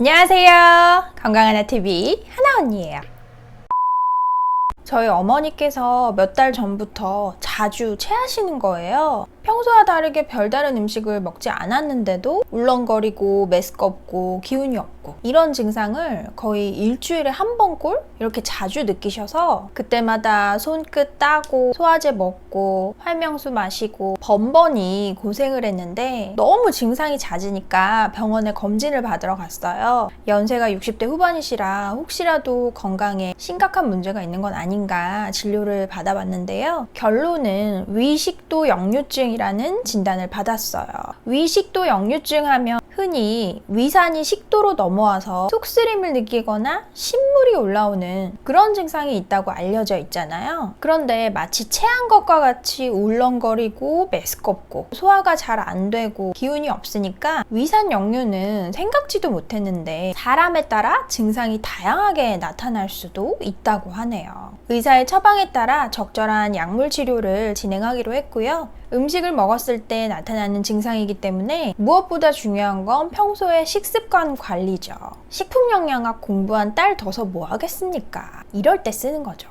안녕하세요. 건강한 아TV 하나 언니예요. 저희 어머니께서 몇 달 전부터 자주 체하시는 거예요. 평소와 다르게 별다른 음식을 먹지 않았는데도 울렁거리고 메스껍고 기운이 없고 이런 증상을 거의 일주일에 한 번꼴 이렇게 자주 느끼셔서 그때마다 손끝 따고 소화제 먹고 활명수 마시고 번번이 고생을 했는데 너무 증상이 잦으니까 병원에 검진을 받으러 갔어요. 연세가 60대 후반이시라 혹시라도 건강에 심각한 문제가 있는 건 아닌가 진료를 받아봤는데요. 결론은 위식도 역류증 이라는 진단을 받았어요. 위식도 역류증 하면 흔히 위산이 식도로 넘어와서 속쓰림을 느끼거나 신물이 올라오는 그런 증상이 있다고 알려져 있잖아요. 그런데 마치 체한 것과 같이 울렁거리고 메스껍고 소화가 잘 안 되고 기운이 없으니까 위산 역류는 생각지도 못했는데 사람에 따라 증상이 다양하게 나타날 수도 있다고 하네요. 의사의 처방에 따라 적절한 약물 치료를 진행하기로 했고요. 음식 을 먹었을 때 나타나는 증상이기 때문에 무엇보다 중요한 건 평소의 식습관 관리죠. 식품 영양학 공부한 딸 둬서 뭐 하겠습니까? 이럴 때 쓰는 거죠.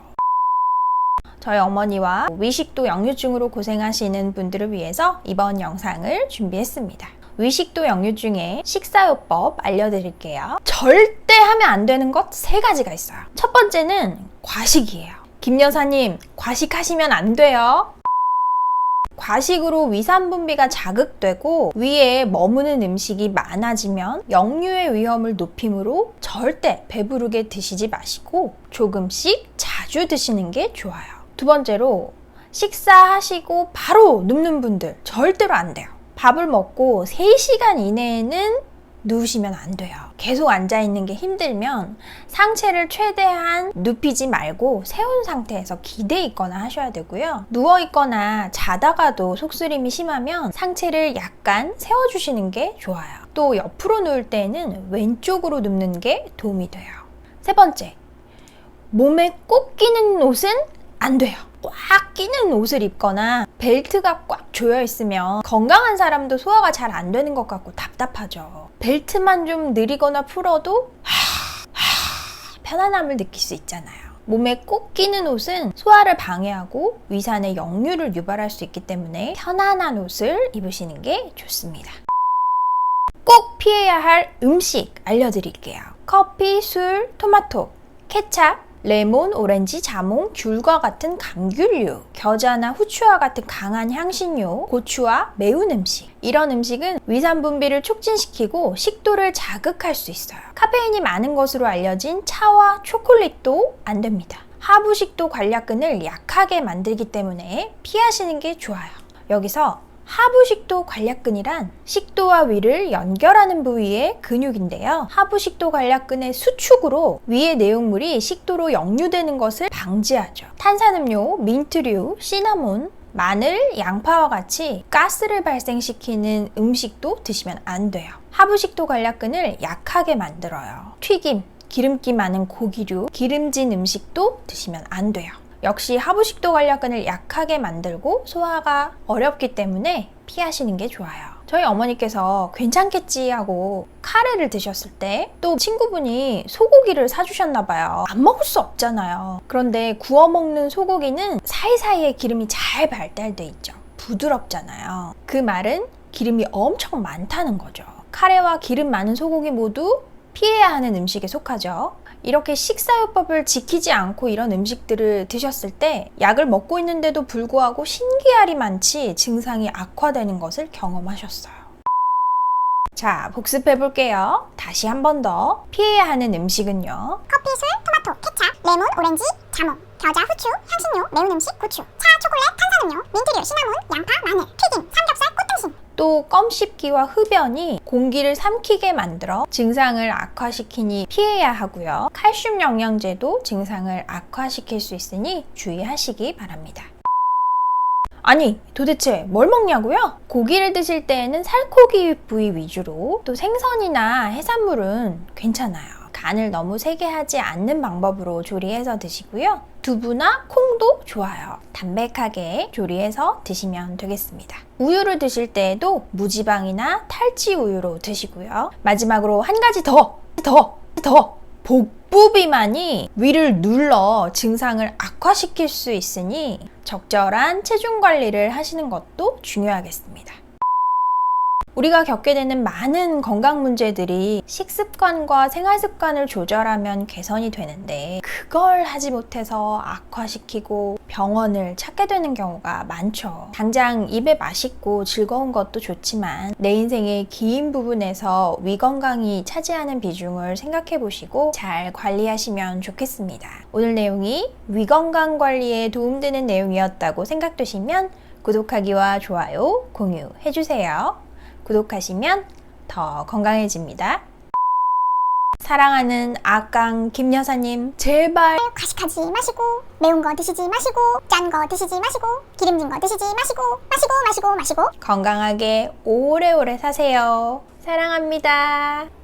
저희 어머니와 위식도 역류증으로 고생하시는 분들을 위해서 이번 영상을 준비했습니다. 위식도 역류증의 식사요법 알려드릴게요. 절대 하면 안 되는 것 세 가지가 있어요. 첫 번째는 과식이에요. 김 여사님, 과식하시면 안 돼요. 과식으로 위산 분비가 자극되고 위에 머무는 음식이 많아지면 역류의 위험을 높이므로 절대 배부르게 드시지 마시고 조금씩 자주 드시는 게 좋아요. 두 번째로 식사하시고 바로 눕는 분들 절대로 안 돼요. 밥을 먹고 3시간 이내에는 누우시면 안 돼요. 계속 앉아 있는 게 힘들면 상체를 최대한 눕히지 말고 세운 상태에서 기대 있거나 하셔야 되고요. 누워 있거나 자다가도 속쓰림이 심하면 상체를 약간 세워 주시는 게 좋아요. 또 옆으로 누울 때는 왼쪽으로 눕는 게 도움이 돼요. 세 번째. 몸에 꼭 끼는 옷은 안 돼요. 꽉 끼는 옷을 입거나 벨트가 꽉 조여 있으면 건강한 사람도 소화가 잘 안 되는 것 같고 답답하죠. 벨트만 좀 느리거나 풀어도 하, 하, 편안함을 느낄 수 있잖아요. 몸에 꼭 끼는 옷은 소화를 방해하고 위산의 역류를 유발할 수 있기 때문에 편안한 옷을 입으시는 게 좋습니다. 꼭 피해야 할 음식 알려드릴게요. 커피, 술, 토마토, 케찹, 레몬, 오렌지, 자몽, 귤과 같은 감귤류, 겨자나 후추와 같은 강한 향신료, 고추와 매운 음식. 이런 음식은 위산 분비를 촉진시키고 식도를 자극할 수 있어요. 카페인이 많은 것으로 알려진 차와 초콜릿도 안 됩니다. 하부식도 관략근을 약하게 만들기 때문에 피하시는 게 좋아요. 여기서 하부식도 관략근이란 식도와 위를 연결하는 부위의 근육인데요. 하부식도 관략근의 수축으로 위의 내용물이 식도로 역류되는 것을 방지하죠. 탄산음료, 민트류, 시나몬, 마늘, 양파와 같이 가스를 발생시키는 음식도 드시면 안 돼요. 하부식도 관략근을 약하게 만들어요. 튀김, 기름기 많은 고기류, 기름진 음식도 드시면 안 돼요. 역시 하부식도 관략근을 약하게 만들고 소화가 어렵기 때문에 피하시는 게 좋아요. 저희 어머니께서 괜찮겠지 하고 카레를 드셨을 때 또 친구분이 소고기를 사주셨나 봐요. 안 먹을 수 없잖아요. 그런데 구워 먹는 소고기는 사이사이에 기름이 잘 발달돼 있죠. 부드럽잖아요. 그 말은 기름이 엄청 많다는 거죠. 카레와 기름 많은 소고기 모두 피해야 하는 음식에 속하죠. 이렇게 식사요법을 지키지 않고 이런 음식들을 드셨을 때 약을 먹고 있는데도 불구하고 신기할이 많지 증상이 악화되는 것을 경험하셨어요. 자, 복습해 볼게요. 다시 한 번 더. 피해야 하는 음식은요. 커피, 술, 토마토, 케찹, 레몬, 오렌지, 자몽, 겨자, 후추, 향신료, 매운 음식, 고추, 차, 초콜릿, 탄산음료, 민트류, 시나몬, 양파, 마늘, 튀김, 삼겹살. 또 껌 씹기와 흡연이 공기를 삼키게 만들어 증상을 악화시키니 피해야 하고요. 칼슘 영양제도 증상을 악화시킬 수 있으니 주의하시기 바랍니다. 아니, 도대체 뭘 먹냐고요? 고기를 드실 때에는 살코기 부위 위주로 또 생선이나 해산물은 괜찮아요. 간을 너무 세게 하지 않는 방법으로 조리해서 드시고요. 두부나 콩도 좋아요. 담백하게 조리해서 드시면 되겠습니다. 우유를 드실 때에도 무지방이나 탈지 우유로 드시고요. 마지막으로 한 가지 더 더, 더. 복부 비만이 위를 눌러 증상을 악화시킬 수 있으니 적절한 체중 관리를 하시는 것도 중요하겠습니다. 우리가 겪게 되는 많은 건강 문제들이 식습관과 생활 습관을 조절하면 개선이 되는데 그걸 하지 못해서 악화시키고 병원을 찾게 되는 경우가 많죠. 당장 입에 맛있고 즐거운 것도 좋지만 내 인생의 긴 부분에서 위 건강이 차지하는 비중을 생각해 보시고 잘 관리하시면 좋겠습니다. 오늘 내용이 위 건강 관리에 도움되는 내용이었다고 생각되시면 구독하기와 좋아요, 공유해 주세요. 구독하시면 더 건강해집니다. 사랑하는 아깡 김 여사님, 제발 과식하지 마시고 매운 거 드시지 마시고 짠 거 드시지 마시고 기름진 거 드시지 마시고 마시고 마시고 마시고 건강하게 오래오래 사세요. 사랑합니다.